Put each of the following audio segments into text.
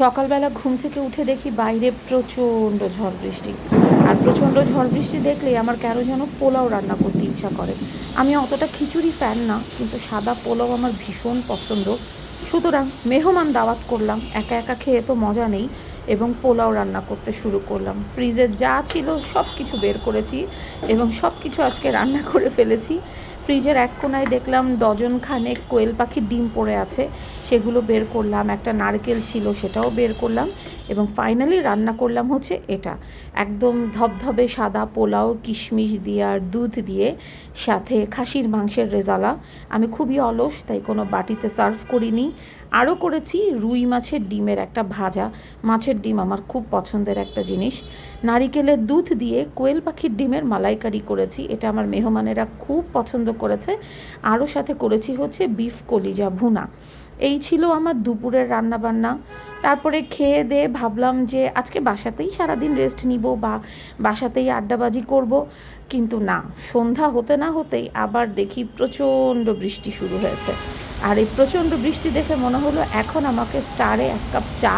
সকালবেলা ঘুম থেকে উঠে দেখি বাইরে প্রচণ্ড ঝড় বৃষ্টি। আর প্রচণ্ড ঝড় বৃষ্টি দেখলেই আমার কেন যেন পোলাও রান্না করতে ইচ্ছা করে। আমি অতটা খিচুড়ি ফ্যান না, কিন্তু সাদা পোলাও আমার ভীষণ পছন্দ। সুতরাং মেহমান দাওয়াত করলাম, একা একা খেয়ে তো মজা নেই এবং পোলাও রান্না করতে শুরু করলাম। ফ্রিজের যা ছিল সব কিছু বের করেছি এবং সব কিছু আজকে রান্না করে ফেলেছি। ফ্রিজের এক কোনায় দেখলাম ডজন খানেক কোয়েল পাখির ডিম পড়ে আছে, সেগুলো বের করলাম, একটা নারকেল ছিল সেটাও বের করলাম এবং ফাইনালি রান্না করলাম হচ্ছে এটা। একদম ধবধবে সাদা পোলাও, কিশমিশ দিয়ে আর দুধ দিয়ে, সাথে খাসির মাংসের রেজালা। আমি খুবই অলস, তাই কোনো বাটিতে সার্ভ করিনি। আরও করেছি রুই মাছের ডিমের একটা ভাজা। মাছের ডিম আমার খুব পছন্দের একটা জিনিস। নারিকেলের দুধ দিয়ে কোয়েল পাখির ডিমের মালাইকারি করেছি। এটা আমার মেহমানেরা খুব পছন্দ করেছে। আরও সাথে করেছি হচ্ছে বিফ কলিজা ভুনা। এই ছিল আমার দুপুরের রান্নাবান্না। তারপরে খেয়ে দিয়ে ভাবলাম যে আজকে বাসাতেই সারাদিন রেস্ট নিব বা বাসাতেই আড্ডাবাজি করব। কিন্তু না, সন্ধ্যা হতে না হতেই আবার দেখি প্রচণ্ড বৃষ্টি শুরু হয়েছে। আর এই প্রচণ্ড বৃষ্টি দেখে মনে হলো এখন আমাকে স্টারে এক কাপ চা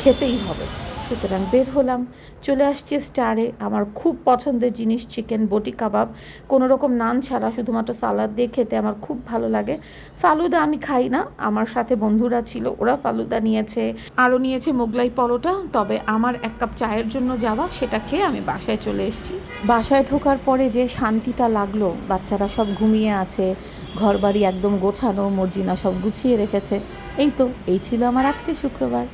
খেতেই হবে। সুতরাং বের হলাম। চলে আসছি স্টারে। আমার খুব পছন্দের জিনিস চিকেন বটি কাবাব। কোনো রকম নান ছাড়া শুধুমাত্র সালাদ দিয়ে খেতে আমার খুব ভালো লাগে। ফালুদা আমি খাই না। আমার সাথে বন্ধুরা ছিল, ওরা ফালুদা নিয়েছে। আরও নিয়েছে মোগলাই পরোটা। তবে আমার এক কাপ চায়ের জন্য যাওয়া, সেটা খেয়ে আমি বাসায় চলে এসেছি। বাসায় ঢোকার পরে যে শান্তিটা লাগল, বাচ্চারা সব ঘুমিয়ে আছে, ঘরবাড়ি একদম গোছানো, মর্জিনা সব গুছিয়ে রেখেছে। এই তো, এই ছিল আমার আজকে শুক্রবার।